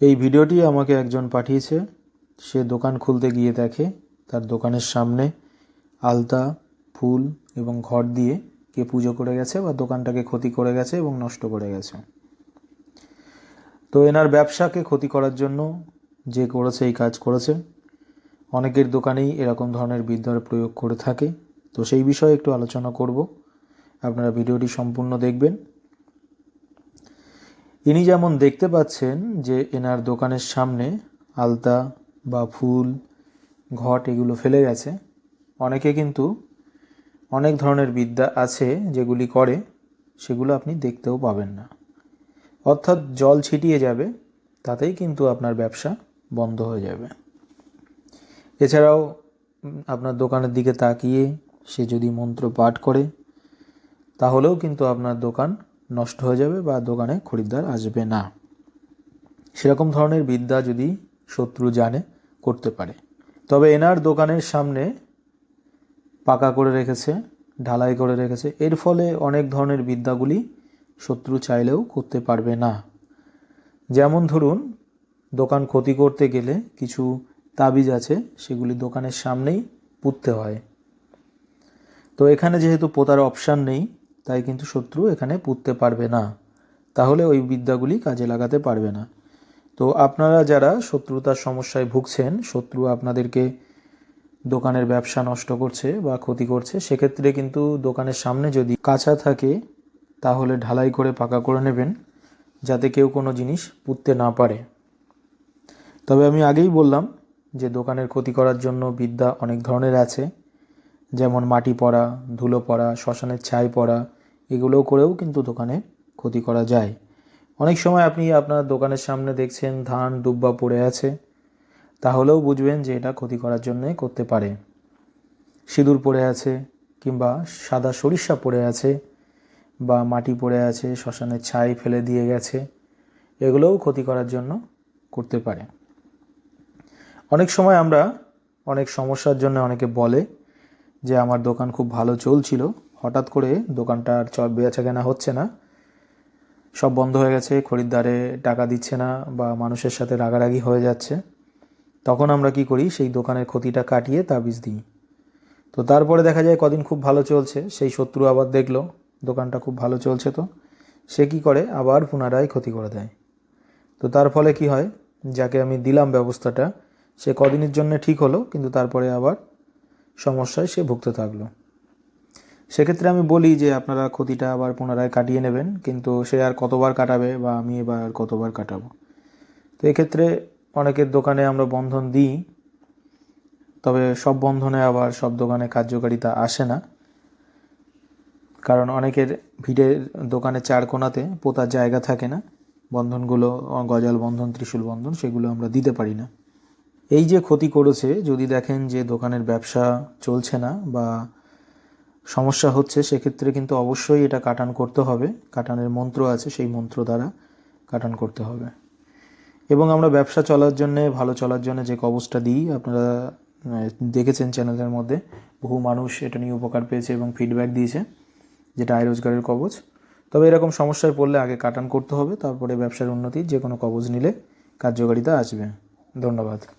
এই ভিডিওটি আমাকে একজন পাঠিয়েছে। সে দোকান খুলতে গিয়ে দেখে, তার দোকানের সামনে আলতা, ফুল এবং ঘর দিয়ে কে পুজো করে গেছে বা দোকানটাকে ক্ষতি করে গেছে এবং নষ্ট করে গেছে। তো এনার ব্যবসাকে ক্ষতি করার জন্য যে করেছে, এই কাজ করেছে। অনেকের দোকানেই এরকম ধরনের বিদ্যার প্রয়োগ করে থাকে। তো সেই বিষয়ে একটু আলোচনা করব। আপনারা ভিডিওটি সম্পূর্ণ দেখবেন। ইনি যেমন দেখতে পাচ্ছেন যে এনার দোকানের সামনে আলতা বা ফুল, ঘট এগুলো ফেলে গেছে, অনেকে কিন্তু অনেক ধরনের বিদ্যা আছে যেগুলি করে, সেগুলো আপনি দেখতেও পাবেন না। অর্থাৎ জল ছিটিয়ে যাবে, তাতেই কিন্তু আপনার ব্যবসা বন্ধ হয়ে যাবে। এছাড়াও আপনার দোকানের দিকে তাকিয়ে সে যদি মন্ত্র পাঠ করে, তাহলেও কিন্তু আপনার দোকান নষ্ট হয়ে যাবে বা দোকানে খরিদ্দার আসবে না। সেরকম ধরনের বিদ্যা যদি শত্রু জানে, করতে পারে। তবে এনার দোকানের সামনে পাকা করে রেখেছে, ঢালাই করে রেখেছে। এর ফলে অনেক ধরনের বিদ্যাগুলি শত্রু চাইলেও করতে পারবে না। যেমন ধরুন, দোকান ক্ষতি করতে গেলে কিছু তাবিজ আছে, সেগুলি দোকানের সামনেই পুঁততে হয়। তো এখানে যেহেতু পোতার অপশান নেই তাই কিন্তু শত্রু এখানে পুঁততে পারবে না। তাহলে ওই বিদ্যাগুলি কাজে লাগাতে পারবে না। তো আপনারা যারা শত্রুতার সমস্যায় ভুগছেন, শত্রু আপনাদেরকে দোকানের ব্যবসা নষ্ট করছে বা ক্ষতি করছে, সেক্ষেত্রে কিন্তু দোকানের সামনে যদি কাঁচা থাকে, তাহলে ঢালাই করে পাকা করে নেবেন, যাতে কেউ কোনো জিনিস পুঁততে না পারে। তবে আমি আগেই বললাম যে দোকানের ক্ষতি করার জন্য বিদ্যা অনেক ধরনের আছে। যেমন মাটি পড়া, ধুলো পড়া, শ্মশানের ছাই পড়া এগুলোও করেও কিন্তু দোকানে ক্ষতি করা যায়। অনেক সময় আপনি আপনার দোকানের সামনে দেখছেন ধান দুব্বা পড়ে আছে, তাহলেও বুঝবেন যে এটা ক্ষতি করার জন্যই করতে পারে। সিঁদুর পড়ে আছে কিংবা সাদা সরিষা পড়ে আছে বা মাটি পড়ে আছে, শ্মশানের ছাই ফেলে দিয়ে গেছে, এগুলোও ক্ষতি করার জন্য করতে পারে। অনেক সময় আমরা অনেক সমস্যার জন্য অনেকে বলে যে, আমার দোকান খুব ভালো চলছিল। হঠাৎ করে দোকানটা আর চ বেচা কেনা হচ্ছে না। সব বন্ধ হয়ে গেছে, খরিদ্দারে টাকা দিচ্ছে না বা মানুষের সাথে রাগারাগি হয়ে যাচ্ছে। তখন আমরা কি করি, সেই দোকানের ক্ষতিটা কাটিয়ে তাবিজ দিই। তো তারপরে দেখা যায় কদিন খুব ভালো চলছে, সেই শত্রু আবার দেখল, দোকানটা খুব ভালো চলছে তো। সে কি করে, আবার পুনরায় ক্ষতি করে দেয়। তো তার ফলে কি হয়, যাকে আমি দিলাম ব্যবস্থাটা, সে কদিনের জন্য ঠিক হলো, কিন্তু তারপরে আবার সমস্যায় সে ভুগতে থাকল। সেক্ষেত্রে আমি বলি যে আপনারা ক্ষতিটা আবার পুনরায় কাটিয়ে নেবেন, কিন্তু সে আর কতবার কাটাবে বা আমি এবার আর কতবার কাটাবো? তো এক্ষেত্রে অনেকের দোকানে আমরা বন্ধন দিই, তবে সব বন্ধনে আবার সব দোকানে কার্যকারিতা আসে না। কারণ অনেকের ভিড়ের দোকানে চার কোণাতে পোতার জায়গা থাকে না, বন্ধনগুলো গজাল বন্ধন, ত্রিশূল বন্ধন, সেগুলো আমরা দিতে পারি না। এই যে ক্ষতি করেছে, যদি দেখেন যে দোকানের ব্যবসা চলছে না বা সমস্যা হচ্ছে সেক্ষেত্রে কিন্তু অবশ্যই এটা কাটান করতে হবে। কাটানের মন্ত্র আছে, সেই মন্ত্র দ্বারা কাটান করতে হবে। এবং আমরা ব্যবসা চলার জন্যে, ভালো চলার জন্য যে কবচটা দিই, আপনারা দেখেছেন চ্যানেলের মধ্যে, বহু মানুষ এটা নিয়ে উপকার পেয়েছে এবং ফিডব্যাক দিয়েছে, যেটা আয় রোজগারের কবচ। তবে এরকম সমস্যায় পড়লে আগে কাটান করতে হবে, তারপরে ব্যবসার উন্নতি যে কোনো কবচ নিলে কার্যকারিতা আসবে। ধন্যবাদ।